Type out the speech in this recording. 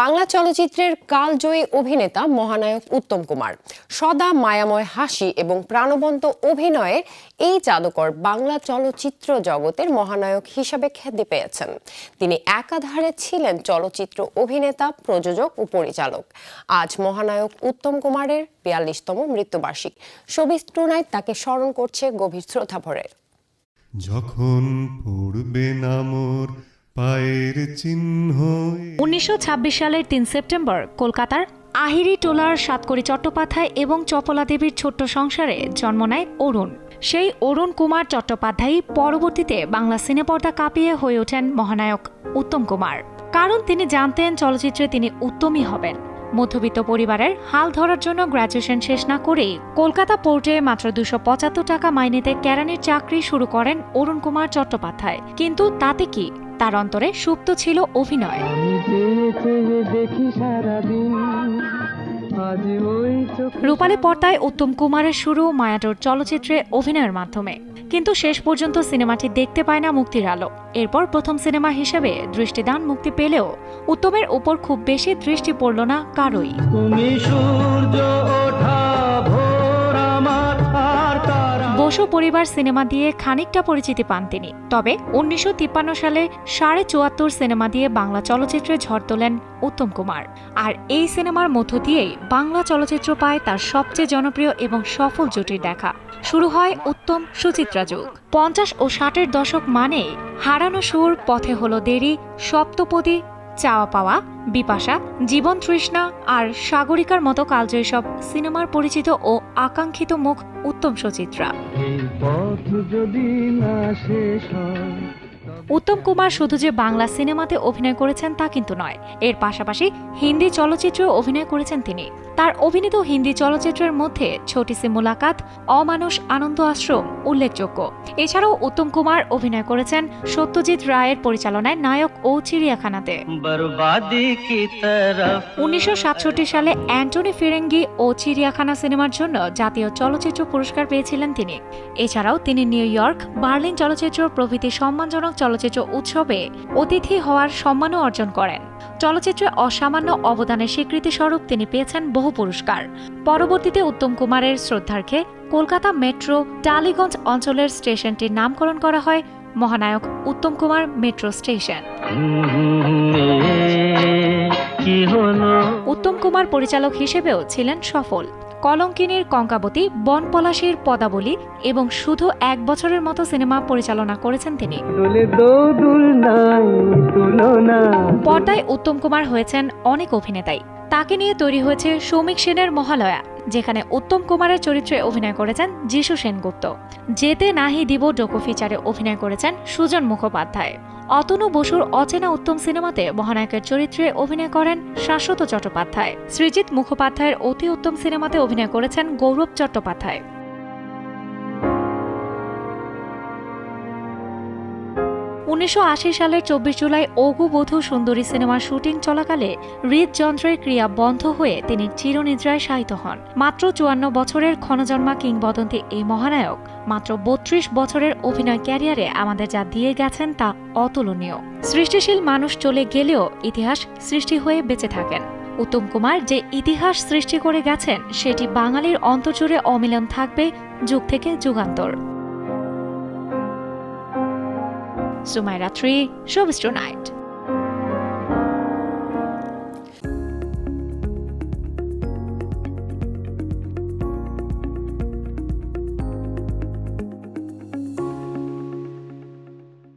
বাংলা চলচ্চিত্রের কালজয়ী অভিনেতা মহানায়ক উত্তম কুমার, সদা মায়াময় হাসি এবং প্রাণবন্ত অভিনয়ে এই জাদুকর বাংলা চলচ্চিত্র জগতের মহানায়ক হিসাবে খ্যাতি পেয়েছেন। তিনি একাধারে ছিলেন চলচ্চিত্র অভিনেতা, প্রযোজক ও পরিচালক আজ মহানায়ক উত্তম কুমারের বিয়াল্লিশতম মৃত্যুবার্ষিক। শোবিজ টুনাইট তাকে স্মরণ করছে গভীর শ্রদ্ধা ভরে। যখন পড়বে না মোর পায়ের চিহ্ন উনিশশো সালের তিন সেপ্টেম্বর কলকাতার আহিরি টোলার, সাতকড়ি চট্টোপাধ্যায় এবং চপলা দেবীর ছোট্ট সংসারে জন্ম নেয় অরুণ। সেই অরুণ কুমার চট্টোপাধ্যায় পরবর্তীতে বাংলা সিনেপর্দা কাঁপিয়ে হয়ে ওঠেন মহানায়ক উত্তম কুমার। কারণ তিনি জানতেন চলচ্চিত্রে তিনি উত্তমই হবেন। মধ্যবিত্ত পরিবারের হাল ধরার জন্য গ্র্যাজুয়েশন শেষ না করেই কলকাতা পোর্টে মাত্র দুশো পঁচাত্তর টাকা মাইনেতে ক্যারানির চাকরি শুরু করেন অরুণ কুমার চট্টোপাধ্যায়। কিন্তু তাতে কি তার অন্তরে সুপ্ত ছিল অভিনয়। রূপালী পর্দায় উত্তম কুমারের শুরু মায়াটোর চলচ্চিত্রে অভিনয়ের মাধ্যমে। কিন্তু শেষ পর্যন্ত সিনেমাটি দেখতে পায় না মুক্তির আলো। এরপর প্রথম সিনেমা হিসেবে দৃষ্টিদান মুক্তি পেলেও উত্তমের উপর খুব বেশি দৃষ্টি পড়ল না কারোই। তারা পরিবার সিনেমা দিয়ে খানিকটা পরিচিতি পান তিনি। তবে উনিশশো সালে সাড়ে চুয়াত্তর সিনেমা দিয়ে বাংলা চলচ্চিত্রে ঝড় তোলেন উত্তম কুমার। আর এই সিনেমার মধ্য দিয়েই বাংলা চলচ্চিত্র পায় তার সবচেয়ে জনপ্রিয় এবং সফল জুটির দেখা। শুরু হয় উত্তম সুচিত্রা যুগ। পঞ্চাশ ও ষাটের দশক মানে হারানো সুর পথে হলো দেরি, সপ্তপদী চাওয়া পাওয়া বিপাশা, জীবন তৃষ্ণা আর সাগরিকার মতো কালজয়ী সব সিনেমার পরিচিত ও আকাঙ্ক্ষিত মুখ উত্তম সুচিত্রা। যদি না শেষ হয় উত্তম কুমার শুধু যে বাংলা সিনেমাতে অভিনয় করেছেন তা কিন্তু নয়। এর পাশাপাশি হিন্দি চলচ্চিত্রেও অভিনয় করেছেন তিনি। তার অভিনীত হিন্দি চলচ্চিত্রের মধ্যে ছোটি সি মুলাকাত অমানুষ আনন্দ আশ্রম উল্লেখযোগ্য। এছাড়াও উত্তম কুমার অভিনয় করেছেন সত্যজিৎ রায়ের পরিচালনায় নায়ক ও চিড়িয়াখানাতে। উনিশশো সাতষট্টি সালে অ্যান্টনি ফিরেঙ্গি ও চিড়িয়াখানা সিনেমার জন্য জাতীয় চলচ্চিত্র পুরস্কার পেয়েছিলেন তিনি। এছাড়াও তিনি নিউ ইয়র্ক বার্লিন চলচ্চিত্র প্রভৃতি সম্মানজনক চলচ্চিত্র উৎসবে অতিথি হওয়ার সম্মানও অর্জন করেন চলচ্চিত্রে অসামান্য অবদানের স্বীকৃতি স্বরূপ তিনি পেয়েছেন বহু পুরস্কার পরবর্তীতে উত্তম কুমারের শ্রদ্ধার্ঘে কলকাতা মেট্রো টালিগঞ্জ অঞ্চলের স্টেশনটির নামকরণ করা হয় মহানায়ক উত্তম কুমার মেট্রো স্টেশন উত্তম কুমার পরিচালক হিসেবেও ছিলেন সফল কলঙ্কিনীর কঙ্কাবতী বনপলাশীর পদাবলী এবং শুধু এক বছরের মতো সিনেমা পরিচালনা করেছেন তিনি। পর্দায় উত্তম কুমার হয়েছেন অনেক অভিনেতাই। তাকে নিয়ে তৈরি হয়েছে সৌমিক সেনের মহালয়া। যেখানে উত্তম কুমারের চরিত্রে অভিনয় করেছেন যিশু সেনগুপ্ত। যেতে নাহি দিব ডোকো ফিচারে অভিনয় করেছেন সুজন মুখোপাধ্যায়। অতনু বসুর অচেনা উত্তম সিনেমাতে মহানায়কের চরিত্রে অভিনয় করেন শাশ্বত চট্টোপাধ্যায়। সৃজিৎ মুখোপাধ্যায়ের অতি উত্তম সিনেমাতে অভিনয় করেছেন গৌরব চট্টোপাধ্যায়। উনিশশো আশি সালের চব্বিশ জুলাই অগু বধূ সুন্দরী সিনেমার শুটিং চলাকালে হৃদযন্ত্রের ক্রিয়া বন্ধ হয়ে তিনি চিরনিদ্রায় শায়িত হন। মাত্র চুয়ান্ন বছরের ক্ষণজন্মা কিংবদন্তি এই মহানায়ক মাত্র বত্রিশ বছরের অভিনয় ক্যারিয়ারে আমাদের যা দিয়ে গেছেন তা অতুলনীয়। সৃষ্টিশীল মানুষ চলে গেলেও ইতিহাস সৃষ্টি হয়ে বেঁচে থাকেন। উত্তম কুমার যে ইতিহাস সৃষ্টি করে গেছেন, সেটি বাঙালির অন্তর্জুড়ে অমিলন থাকবে যুগ থেকে Jugantor. So Three. Show us tonight.